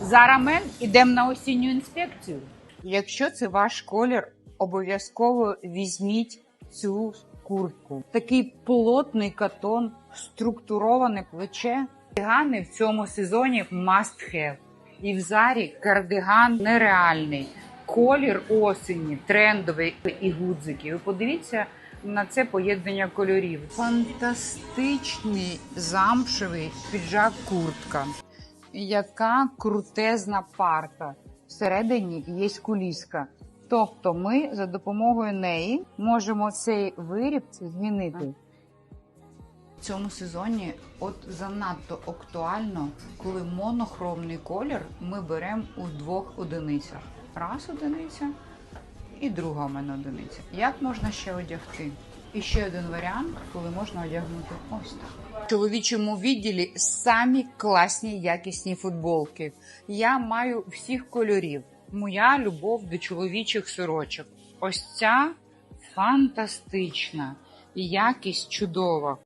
Зараз ми йдемо на осінню інспекцію. Якщо це ваш колір, обов'язково візьміть цю куртку. Такий плотний катон, структуроване плече. Кардигани в цьому сезоні must have. І в зарі кардиган нереальний. Колір осені, трендовий і гудзики. Ви подивіться на це поєднання кольорів. Фантастичний замшевий піджак куртка. Яка крутезна парта. Всередині є куліска. Тобто ми за допомогою неї можемо цей виріб змінити. В цьому сезоні от занадто актуально, коли монохромний колір ми беремо у двох одиницях. Раз одиниця і друга в мене одиниця. Як можна ще одягти? І ще один варіант, коли можна одягнути ось так. В чоловічому відділі самі класні якісні футболки. Я маю всіх кольорів. Моя любов до чоловічих сорочок. Ось ця фантастична. Якість чудова.